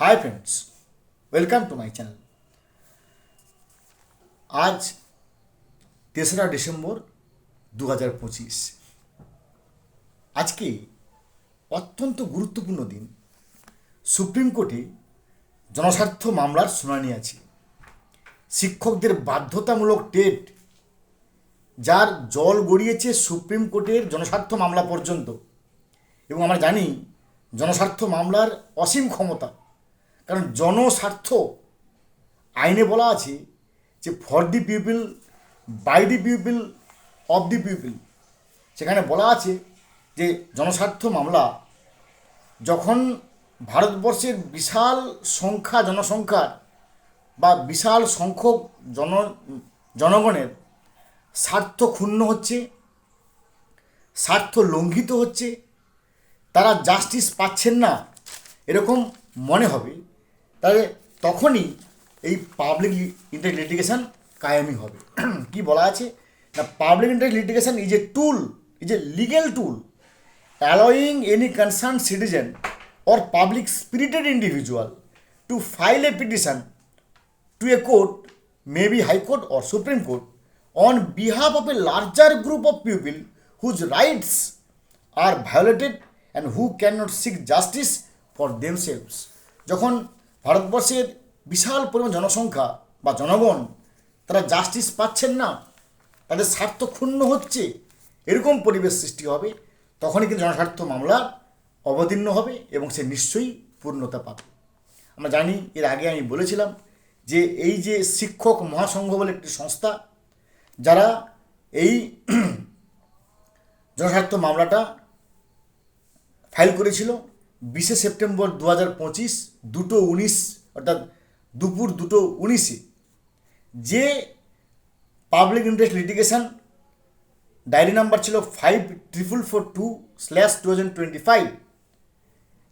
Hi friends welcome to my channel আজ তেসরা December দু হাজার পঁচিশ আজকে অত্যন্ত গুরুত্বপূর্ণ দিন সুপ্রিম কোর্টে জনস্বার্থ মামলার শুনানি আছে শিক্ষকদের বাধ্যতামূলক টেট, যার জল গড়িয়েছে সুপ্রিম কোর্টের জনস্বার্থ মামলা পর্যন্ত। এবং আমরা জানি, জনস্বার্থ মামলার অসীম ক্ষমতা কারণ জনস্বার্থ আইনে বলা আছে যে for the people by the people of the people সেখানে বলা আছে যে জনস্বার্থ মামলা যখন ভারতবর্ষের বিশাল সংখ্যা জনসংখ্যার বা বিশাল সংখ্যক জন, জনগণের স্বার্থ ক্ষুণ্ণ হচ্ছে, স্বার্থ লঙ্ঘিত হচ্ছে, তারা জাস্টিস পাচ্ছেন না, এরকম মনে হবে। তাহলে তখনই এই পাবলিক ইন্টারেস্ট লিটিগেশন কায়েমি হবে। কি বলা আছে? না public interest litigation is a tool is a legal tool allowing any concern citizen or public spirited individual to file a petition to a court may be high court or supreme court on behalf of a larger group of people whose rights are violated and who can not seek justice for themselves যখন ভারতবর্ষের বিশাল পরিমাণ জনসংখ্যা বা জনগণ, তারা justice পাচ্ছেন না, তাদের স্বার্থ ক্ষুণ্ণ হচ্ছে, এরকম পরিবেশ সৃষ্টি হবে, তখনই কিন্তু জনস্বার্থ মামলা অবতীর্ণ হবে এবং সে নিশ্চয়ই পূর্ণতা পাবে। আমরা জানি, এর আগে আমি বলেছিলাম যে এই যে শিক্ষক মহাসংঘ বলে একটি সংস্থা, যারা এই জনস্বার্থ মামলাটা ফাইল করেছিল বিশে সেপ্টেম্বর দু হাজার পঁচিশ দুটো উনিশ, অর্থাৎ দুপুর দুটো উনিশে। যে public interest litigation diary number ছিল five triple four two slash two thousand twenty five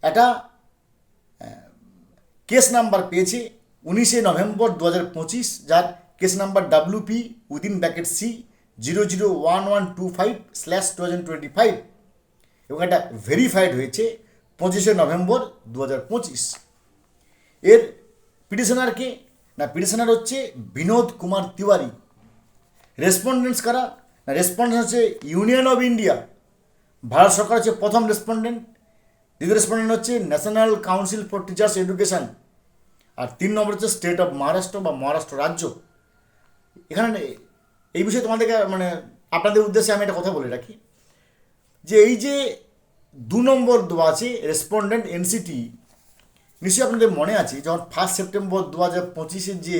একটা কেস নাম্বার পেয়েছে উনিশে নভেম্বর দু হাজার পঁচিশ, যার case number WP within bracket C zero zero one one two five slash two thousand twenty five এবং এটা ভেরিফাইড হয়েছে পঁচিশে নভেম্বর দু হাজার পঁচিশ। এর পিটিশনারকে না, পিটিশনার হচ্ছে বিনোদ কুমার তিওয়ারি। রেসপন্ডেন্টস কারা? না রেসপন্ডেন্স হচ্ছে ইউনিয়ন অফ ইন্ডিয়া ভারত সরকার হচ্ছে প্রথম রেসপন্ডেন্ট দ্বিতীয় রেসপন্ডেন্ট হচ্ছে national council for teachers education আর তিন নম্বর হচ্ছে স্টেট অফ মহারাষ্ট্র বা মহারাষ্ট্র রাজ্য। এখানে এই বিষয়ে তোমাদেরকে মানে আপনাদের উদ্দেশ্যে আমি একটা কথা বলে রাখি। যে এই যে দু নম্বর দেওয়া আছে রেসপন্ডেন্ট এনসিটি নিশ্চয়ই আপনাদের মনে আছে, যখন ফার্স্ট সেপ্টেম্বর দু হাজার পঁচিশের যে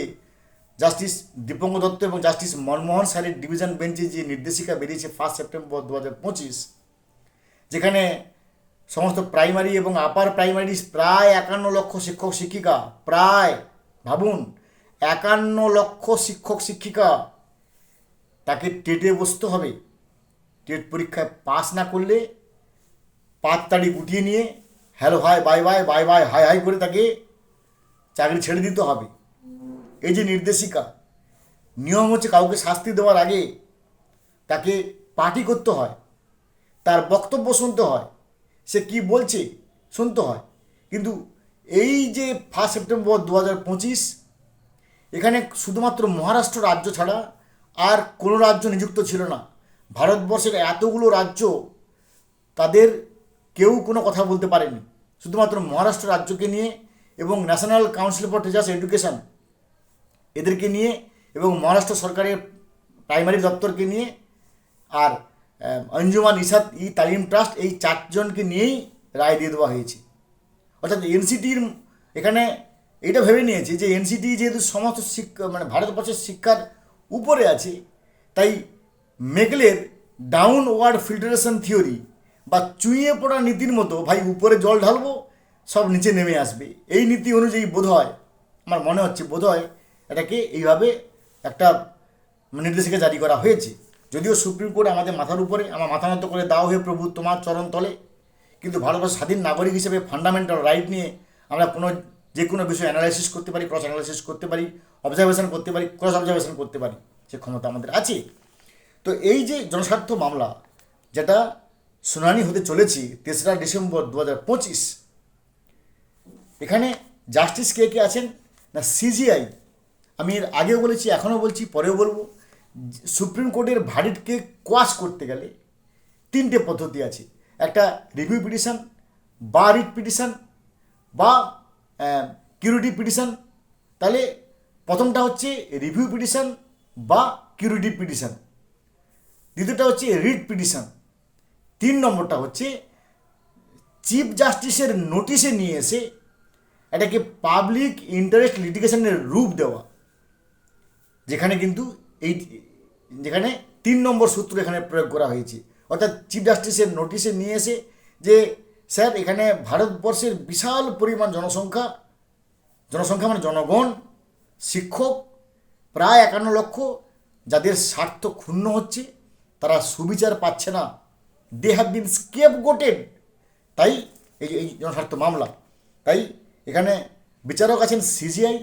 জাস্টিস দীপঙ্গ দত্ত এবং জাস্টিস মনমোহন স্যারের ডিভিশন বেঞ্চে যে নির্দেশিকা বেরিয়েছে ফার্স্ট সেপ্টেম্বর দু হাজার পঁচিশ, যেখানে সমস্ত প্রাইমারি এবং আপার প্রাইমারি প্রায় একান্ন লক্ষ শিক্ষক শিক্ষিকা, প্রায়, ভাবুন, একান্ন লক্ষ শিক্ষক শিক্ষিকা তাকে টেটে বসতে হবে। টেট পরীক্ষায় পাস না করলে পাত তাড়ি গুটিয়ে নিয়ে, hello hi bye bye bye bye hi hi করে তাকে চাকরি ছেড়ে দিতে হবে। এই যে নির্দেশিকা, নিয়ম হচ্ছে কাউকে শাস্তি দেওয়ার আগে তাকে পার্টি করতে হয়, তার বক্তব্য শুনতে হয়, সে কি বলছে শুনতে হয়। কিন্তু এই যে ফার্স্ট সেপ্টেম্বর দু হাজার পঁচিশ, এখানে শুধুমাত্র মহারাষ্ট্র রাজ্য ছাড়া আর কোনো রাজ্য নিযুক্ত ছিল না। ভারতবর্ষের এতগুলো রাজ্য তাদের কেউ কোনো কথা বলতে পারেনি। শুধুমাত্র মহারাষ্ট্র রাজ্যকে নিয়ে এবং national council for teachers education এদেরকে নিয়ে এবং মহারাষ্ট্র সরকারের প্রাইমারি দপ্তরকে নিয়ে আর অঞ্জুমান ইসাদ ই তালিম ট্রাস্ট এই চারজনকে নিয়েই রায় দিয়ে দেওয়া হয়েছে। অর্থাৎ এনসিটির এখানে এটা ভেবে নিয়েছে যে এনসিটি যেহেতু সমস্ত শিক্ষা মানে ভারতবর্ষের শিক্ষার উপরে আছে, তাই মেগলের ডাউনওয়ার্ড ফিল্টারেশন থিওরি বা চুইয়ে পড়া নীতির মতো ভাই উপরে জল ঢালবো, সব নিচে নেমে আসবে। এই নীতি অনুযায়ী বোধ হয়, আমার মনে হচ্ছে বোধ হয় এটাকে এইভাবে একটা নির্দেশিকা জারি করা হয়েছে। যদিও সুপ্রিম কোর্ট আমাদের মাথার উপরে, আমার মাথা নত করে দাও হয়ে প্রভু, তোমার চরণ তলে। কিন্তু ভারতবর্ষের স্বাধীন নাগরিক হিসেবে ফান্ডামেন্টাল রাইট নিয়ে আমরা কোনো, যে কোনো বিষয় অ্যানালাইসিস করতে পারি ক্রস অ্যানালাইসিস করতে পারি অবজারভেশন করতে পারি ক্রস অবজারভেশন করতে পারি, সে ক্ষমতা আমাদের আছে। তো এই যে জনস্বার্থ মামলা, যেটা শুনানি হতে চলেছে তেসরা ডিসেম্বর দু হাজার পঁচিশ। এখানে জাস্টিস কে কে আছেন? না সিজিআই আমি এর আগেও বলেছি, এখনও বলছি, পরেও বলব। সুপ্রিম কোর্টের ভার্ডিটকে কোয়াশ করতে গেলে তিনটে পদ্ধতি আছে। একটা রিভিউ পিটিশন, বা রিট পিটিশন, বা কিউরিটি পিটিশন। তাহলে প্রথমটা হচ্ছে রিভিউ পিটিশন বা কিউরিটি পিটিশন। দ্বিতীয়টা হচ্ছে রিট পিটিশন। তিন নম্বরটা হচ্ছে চিফ জাস্টিসের নোটিশে নিয়ে এসে এটাকে পাবলিক ইন্টারেস্ট লিটিগেশনের রূপ দেওয়া। যেখানে কিন্তু এই, যেখানে তিন নম্বর সূত্র এখানে প্রয়োগ করা হয়েছে। অর্থাৎ চিফ জাস্টিসের নোটিশে নিয়ে এসে যে, স্যার, এখানে ভারতবর্ষের বিশাল পরিমাণ জনসংখ্যা জনসংখ্যা মানে জনগণ, শিক্ষক, প্রায় একান্ন লক্ষ, যাদের স্বার্থ ক্ষুণ্ণ হচ্ছে, তারা সুবিচার পাচ্ছে না। দে হ্যাভ বিন স্কেপ গোটেড তাই এই এই জনস্বার্থ মামলা। তাই এখানে বিচারক আছেন সিজিআই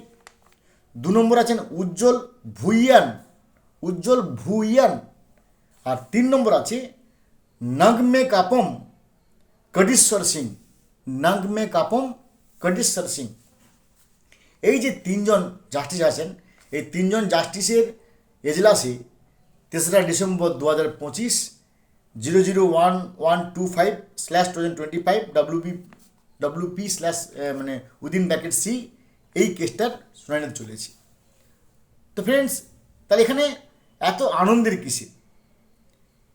দু নম্বর আছেন উজ্জ্বল ভুইয়ান উজ্জ্বল ভুইয়ান। আর তিন নম্বর আছে নাগমে কাপম কটিশ্বর সিং। নাগমে কাপম কটিশ্বর সিং। এই যে তিনজন জাস্টিস আছেন, এই তিনজন জাস্টিসের এজলাসে তেসরা ডিসেম্বর দু হাজার পঁচিশ zero zero one one two five slash two thousand twenty five WP WP slash মানে উইদিন ব্র্যাকেট সি এই কেসটার শুনানিতে চলেছে। তো ফ্রেন্ডস তাহলে এখানে এত আনন্দের কিসে?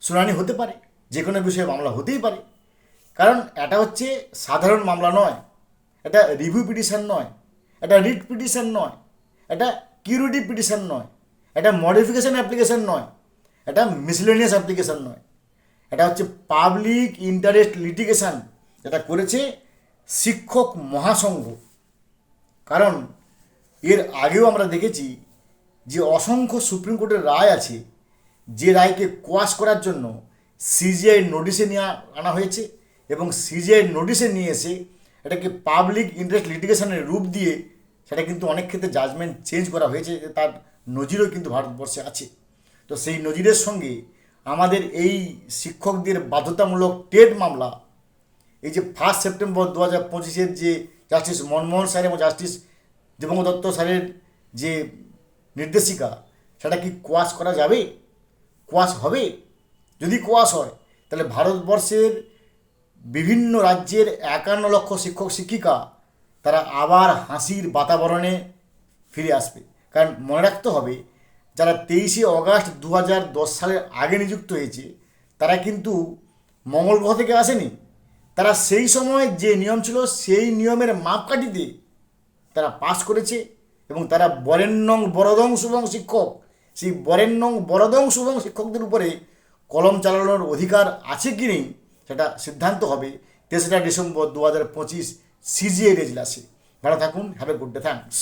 শুনানি হতে পারে, যে কোনো বিষয়ে মামলা হতেই পারে। কারণ এটা হচ্ছে সাধারণ মামলা নয়, এটা রিভিউ পিটিশন নয়, এটা রিট পিটিশন নয়, এটা কিউরিটি পিটিশন নয়, এটা মডিফিকেশান অ্যাপ্লিকেশান নয়, এটা মিসলেনিয়াস অ্যাপ্লিকেশন নয়। এটা হচ্ছে পাবলিক ইন্টারেস্ট লিটিগেশন যেটা করেছে শিক্ষক মহাসংঘ। কারণ এর আগেও আমরা দেখেছি যে অসংখ্য সুপ্রিম কোর্টের রায় আছে, যে রায়কে কোয়াশ করার জন্য সিজিআই নোটিশে নিয়ে আনা হয়েছে এবং সিজিআই নোটিশে নিয়ে এসে এটাকে পাবলিক ইন্টারেস্ট লিটিগেশনের রূপ দিয়ে সেটা কিন্তু অনেক ক্ষেত্রে জাজমেন্ট চেঞ্জ করা হয়েছে, তার নজিরও কিন্তু ভারতবর্ষে আছে। তো সেই নজিরের সঙ্গে আমাদের এই শিক্ষকদের বাধ্যতামূলক টেট মামলা, এই যে ফার্স্ট সেপ্টেম্বর দু হাজার পঁচিশের যে জাস্টিস মনমোহন স্যার এবং জাস্টিস দেবঙ্গ দত্ত স্যারের যে নির্দেশিকা, সেটা কি কোয়াশ করা যাবে? কোয়াশ হবে? যদি কোয়াশ হয়, তাহলে ভারতবর্ষের বিভিন্ন রাজ্যের একান্ন লক্ষ শিক্ষক শিক্ষিকা, তারা আবার হাসির বাতাবরণে ফিরে আসবে। কারণ মনে রাখতে হবে যারা তেইশে অগাস্ট দু হাজার দশ সালের আগে নিযুক্ত হয়েছে, তারা কিন্তু মঙ্গল গ্রহ থেকে আসেনি। তারা সেই সময় যে নিয়ম ছিল, সেই নিয়মের মাপকাঠিতে তারা পাশ করেছে এবং তারা বরেণ্যং বরদং শুভং শিক্ষক। সেই বরেণ্যং বরদং শুভং শিক্ষকদের উপরে কলম চালানোর অধিকার আছে কি নেই, সেটা সিদ্ধান্ত হবে তেসরা ডিসেম্বর দু হাজার পঁচিশ, সিজিএ রেজলাসে। ভালো থাকুন have a good day thanks